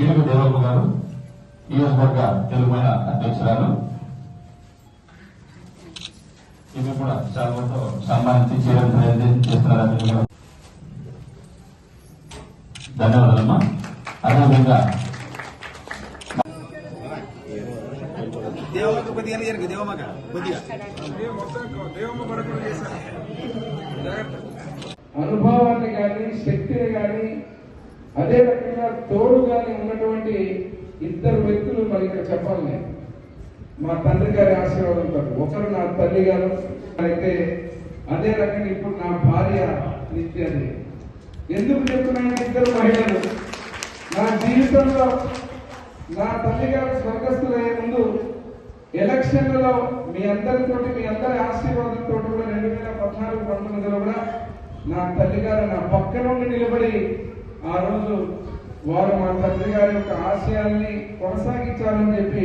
ఈనక దేవమ్మ గారు నియోజకవర్గ తెలుగుమైన అధ్యక్షురాలు. ఇవి కూడా శాల్వతో సన్మానించి చేయడం ప్రయత్నం చేస్తున్నారని కూడా ధన్యవాదాలమ్మా. అదేవిధంగా దేవమ్మకు కొద్దిగా ఎరగ దేవమ్మక కొద్దిగా అనుభవాన్ని కానీ శక్తిని కానీ అదే రకంగా తోడు ఉన్నటువంటి ఇద్దరు వ్యక్తులు మరి ఇక్కడ చెప్పాలి నేను. మా తండ్రి గారి ఆశీర్వాదంతో ఒకరు నా తల్లి గారు అయితే అదే రకంగా ఇప్పుడు నా భార్య నిత్యాది ఎందుకు చెప్తున్నాను ఇద్దరు మహిళలు? నా జీవితంలో నా తల్లి గారు స్వర్గస్థులయ్యే ముందు ఎలక్షన్లలో మీ అందరితోటి మీ అందరి ఆశీర్వాదంతో కూడా రెండు వేల పద్నాలుగు పంతొమ్మిదిలో కూడా నా తల్లి గారు నా పక్క నుండి నిలబడి ఆ రోజు వారు మా తండ్రి గారి యొక్క ఆశయాల్ని కొనసాగించాలని చెప్పి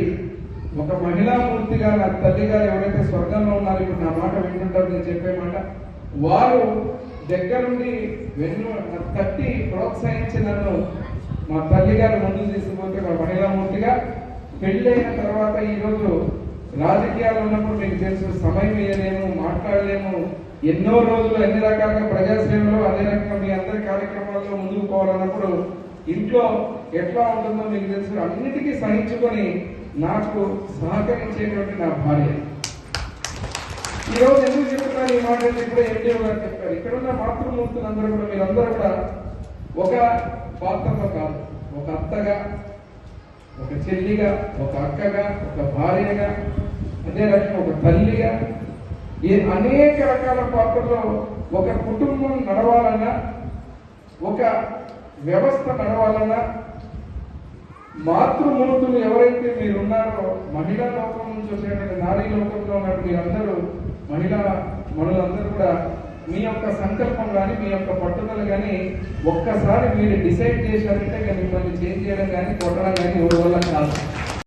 ఒక మహిళా మూర్తిగా నా తల్లి గారు ఎవరైతే స్వర్గంలో ఉన్నారో ఇప్పుడు నా మాట వింటుంటారు నేను చెప్పే మాట వారు దగ్గరుండి వెన్ను తట్టి ప్రోత్సహించి నన్ను మా తల్లి గారు ముందుకు తీసుకుపోతే ఒక మహిళా మూర్తిగా పెళ్ళైన తర్వాత ఈ రోజు రాజకీయాలు ఉన్నప్పుడు మీకు తెలుసు సమయం ఇవ్వలేము మాట్లాడలేము. ఎన్నో రోజులు అన్ని రకాలుగా ప్రజాసేవలో అదే రకంగా కార్యక్రమాలతో ముందుకు పోవాలన్నప్పుడు ఇంట్లో ఎట్లా ఉంటుందో మీకు తెలుసు అన్నిటికీ సహించుకొని నాకు సహకరించేటువంటి నా భార్య. ఈ రోజు ఎందుకు చెప్తున్నారు ఈ మాట అంటే ఇప్పుడే ఎండిఓ గారు చెప్పారు. ఇక్కడ ఉన్న మాతృమూర్తులందరూ కూడా మీరందరూ కూడా ఒక పాత్రలో కాదు ఒక అత్తగా ఒక చెల్లిగా ఒక అక్కగా ఒక భార్యగా అదే రకంగా ఒక తల్లిగా ఈ అనేక రకాల పాత్రలో ఒక కుటుంబం నడవాలన్నా ఒక వ్యవస్థ నడవాలన్నా మాతృమూర్తులు ఎవరైతే మీరు ఉన్నారో మహిళా లోకం నుంచి వచ్చేటువంటి నారీ లోకంలో ఉన్న మీరందరూ మహిళా మనులందరూ కూడా మీ యొక్క సంకల్పం కానీ మీ యొక్క పట్టుదల కానీ ఒక్కసారి మీరు డిసైడ్ చేశారంటే మిమ్మల్ని చేంజ్ చేయడం కానీ కొట్టడం కానీ ఎవరి వల్ల కాదు.